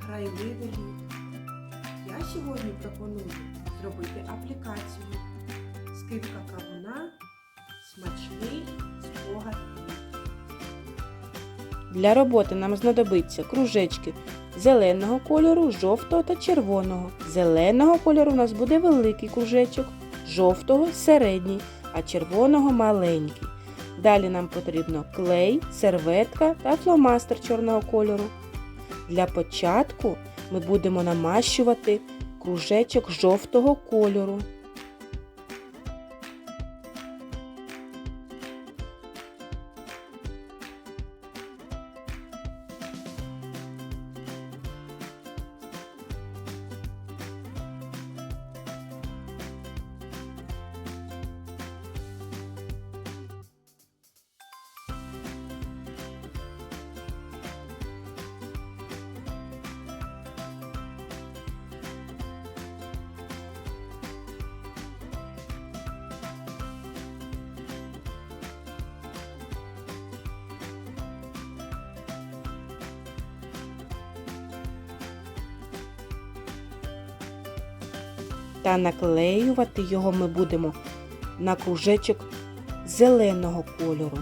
грайливе літо. Я сьогодні пропоную зробити аплікацію. Скидка кавуна, смачний спогад. Для роботи нам знадобиться кружечки зеленого кольору, жовтого та червоного. Зеленого кольору у нас буде великий кружечок, жовтого середній, а червоного маленький. Далі нам потрібно клей, серветка та фломастер чорного кольору. Для початку ми будемо намащувати кружечок жовтого кольору. Та наклеювати його ми будемо на кружечок зеленого кольору.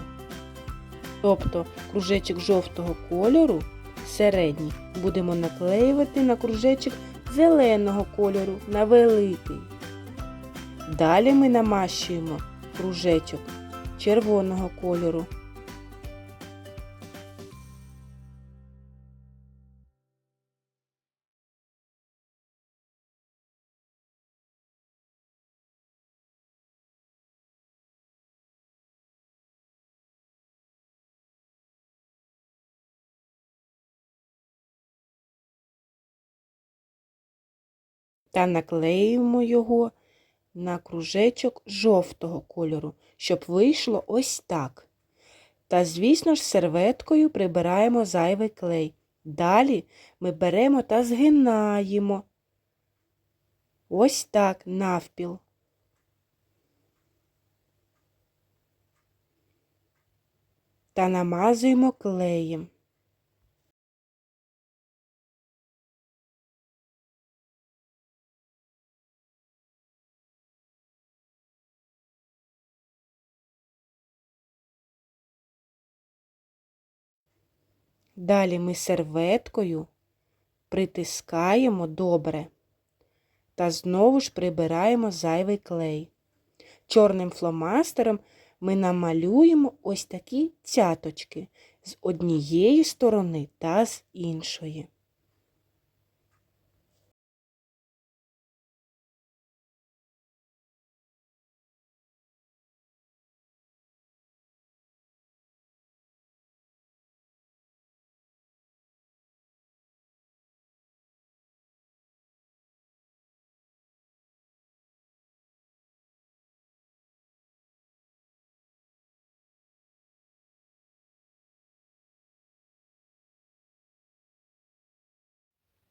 Тобто кружечок жовтого кольору середній будемо наклеювати на кружечок зеленого кольору на великий. Далі ми намащуємо кружечок червоного кольору. Та наклеюємо його на кружечок жовтого кольору, щоб вийшло ось так. Та, звісно ж, серветкою прибираємо зайвий клей. Далі ми беремо та згинаємо ось так навпіл. Та намазуємо клеєм. Далі ми серветкою притискаємо добре та знову ж прибираємо зайвий клей. Чорним фломастером ми намалюємо ось такі цяточки з однієї сторони та з іншої.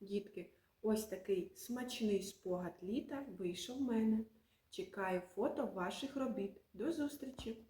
Дітки, ось такий смачний спогад літа вийшов в мене. Чекаю фото ваших робіт. До зустрічі!